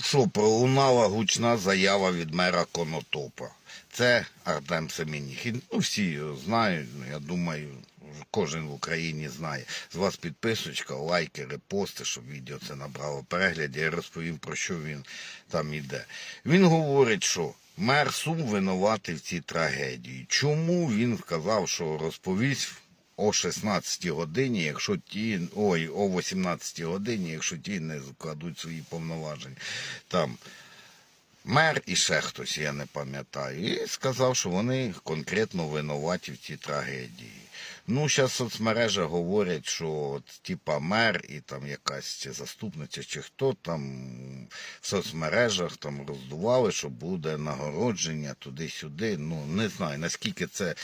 Що, пролунала гучна заява від мера Конотопа. Це Артем Семеніх. І, Ну, всі його знають, ну, я думаю, кожен в Україні знає. З вас підписочка, лайки, репости, щоб відео це набрало переглядів. Я розповім, про що він там іде. Він говорить, що мер Сум винуватий в цій трагедії. Чому він сказав, що розповість о 16 годині, якщо ті, ой, о 18 годині, якщо ті не складуть свої повноваження. Там мер і ще хтось, я не пам'ятаю, і сказав, що вони конкретно винуваті в цій трагедії. Ну, зараз соцмережа говорять, що от, типа мер і там якась заступниця, чи хто там в соцмережах там роздували, що буде нагородження туди-сюди. Ну, не знаю, наскільки це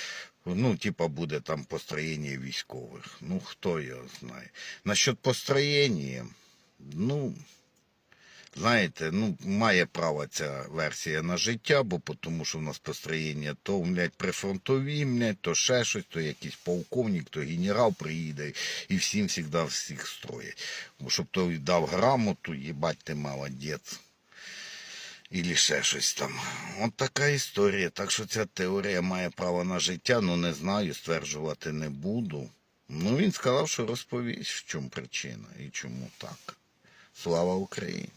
Ну, типа буде там построєння військових. Ну, хто його знає. Насчет построєння, ну, знаєте, ну, має право ця версія на життя, бо тому що в нас построєння то, блядь, прифронтові, блядь, то ще щось, то якийсь полковник, то генерал приїде і всім завжди всіх строять. Бо щоб той дав грамоту, їбать ти молодець. Ілі ще щось там. От така історія. Так що ця теорія має право на життя, ну не знаю, стверджувати не буду. Ну він сказав, що розповість, в чому причина і чому так. Слава Україні!